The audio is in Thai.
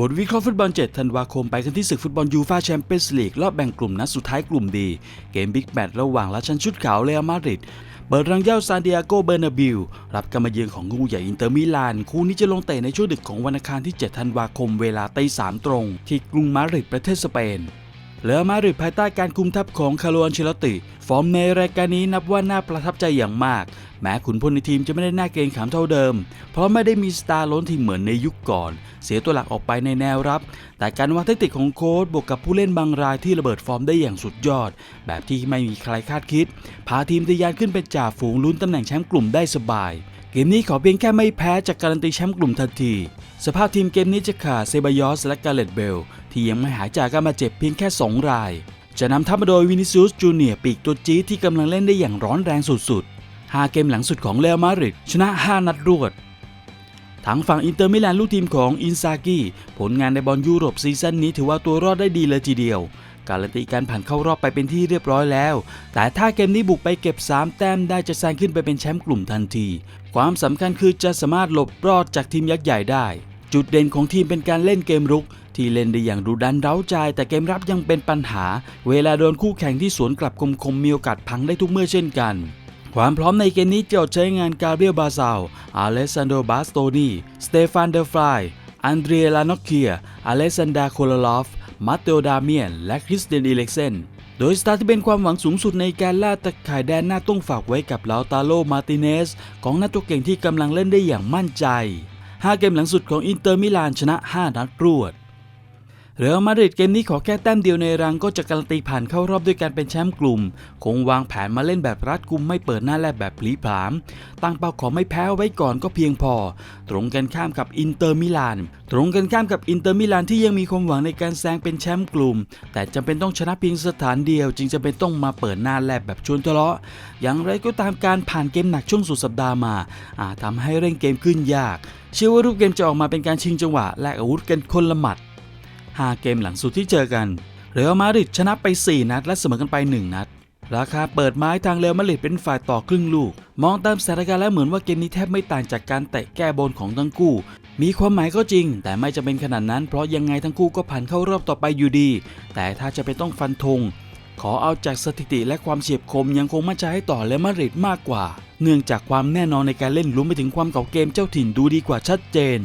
บทวิเคราะห์ฟุตบอล 7 ธันวาคมไปกันที่ศึกฟุตบอลยูฟาแชมเปี้ยนส์ลีกรอบแบ่งกลุ่มนัดสุดท้ายกลุ่มดี เกมบิ๊กแมตช์ระหว่างราชันชุดขาวเรอัลมาดริดเปิดรังเย่าซานดิเอโกเบอร์นาบิลรับการมาเยือนของงูใหญ่อินเตอร์มิลาน คู่นี้จะลงเตะในช่วงดึกของวันอังคารที่ 7 ธันวาคมเวลาตีสามตรง ที่กรุงมาดริดประเทศสเปน เรอัลมาดริดภายใต้การคุมทัพของคาร์ลอนเชลติ ฟอร์มในรายการนี้นับว่าน่าประทับใจอย่างมาก แม้ขุนพลในทีมจะไม่ได้น่าเกรงขามเท่าเดิม เพราะไม่ได้มีสตาร์ล้นทีมเหมือนในยุคก่อน เสียตัวหลักออกไปในแนวรับ แต่การวางแทคติกของโค้ชบวกกับผู้เล่นบางรายที่ระเบิดฟอร์มได้อย่างสุดยอด แบบที่ไม่มีใครคาดคิด พาทีมทะยานขึ้นเป็นจ่าฝูงลุ้นตำแหน่งแชมป์กลุ่มได้สบาย เกมนี้ขอเพียงแค่ไม่แพ้จากการันตีแชมป์กลุ่มทันที สภาพทีมเกมนี้จะขาดเซบายอสและกาเลตเบล ที่ยังไม่หายจากการบาดเจ็บเพียงแค่ 2 ราย จะนำทัพมาโดยวินิซิอุสจูเนียปีกตัวจี๊ที่กำลังเล่นได้อย่างร้อนแรงสุดๆ 5 เกมหลังสุดของเรอัลมาดริดชนะ 5 นัดรวดทางฝั่งอินเตอร์มิลานลูกทีมของอินซากิผลงานในบอลยุโรปซีซั่นนี้ถือว่าตัวรอดได้ดีเลยทีเดียว การันตีการผ่านเข้ารอบไปเป็นที่เรียบร้อยแล้ว แต่ถ้าเกมนี้บุกไปเก็บ 3 แต้มได้จะแซงขึ้นไปเป็นแชมป์กลุ่มทันที ความสำคัญคือจะสามารถหลบรอดจากทีมยักษ์ใหญ่ได้ จุดเด่นของทีมเป็นการเล่นเกมรุก ที่เล่นได้อย่างดุดันเร้าใจ แต่เกมรับยังเป็นปัญหา เวลาโดนคู่แข่งที่สวนกลับคมๆมีโอกาสพังได้ทุกเมื่อเช่นกัน ความพร้อมในเกมนี้จะใช้งานกาเบรียลบาซาลอาเลซันโดบาสโตนีสเตฟานเดอร์ฟลายอันเดรียลานอกเคียอเลซันดาโคลลอฟ มาเตโอดาเมียน และคริสเตียนอีเล็กเซนโดยสตาร์ที่เป็นความหวังสูงสุดในการล่าตะข่ายแดนหน้าต้องฝากไว้กับลาวตาโลมาติเนสของนักตัวเก่งที่กำลังเล่นได้อย่างมั่นใจ 5 เกมหลังสุดของอินเตอร์มิลานชนะ 5 นัดรวด เรอัลมาดริดเกมนี้ขอแค่แต้มเดียวในรังก็จะการันตีผ่านเข้ารอบด้วยการเป็นแชมป์กลุ่ม คงวางแผนมาเล่นแบบรัดกุมไม่เปิดหน้าแลบแบบพลีผาม ตั้งเป้าขอไม่แพ้ไว้ก่อนก็เพียงพอ ตรงกันข้ามกับอินเตอร์มิลาน ตรงกันข้ามกับอินเตอร์มิลานที่ยังมีความหวังในการแซงเป็นแชมป์กลุ่ม แต่จำเป็นต้องชนะเพียงสถานเดียว จึงจำเป็นต้องมาเปิดหน้าแลบแบบชวนทะเลาะ อย่างไรก็ตามการผ่านเกมหนักช่วงสุดสัปดาห์มา อาจทำให้เร่งเกมขึ้นยาก เชื่อว่ารูปเกมจะออกมาเป็นการชิงจังหวะและอาวุธกันคนละหมัด 5 เกมหลังสุดที่เจอกันเรอัลมาดริดชนะไป 4 นัด และเสมอกันไป 1 นัด ราคาเปิดไม้ทางเรอัลมาดริดเป็นฝ่ายต่อครึ่งลูก มองตามสถานการณ์แล้วเหมือนว่าเกมนี้แทบไม่ต่างจากการเตะแก้บนของทั้งคู่ มีความหมายก็จริง แต่ไม่จะเป็นขนาดนั้น เพราะยังไงทั้งคู่ก็ผ่านเข้ารอบต่อไปอยู่ดี แต่ถ้าจะเป็นต้องฟันธงขอเอาจากสถิติและความเฉียบคมยังคงมั่นใจให้ต่อเรอัลมาดริดมากกว่า เนื่องจากความแน่นอนในการเล่นรวมไปถึงความเก่าเกมเจ้าถิ่นดูดีกว่าชัดเจน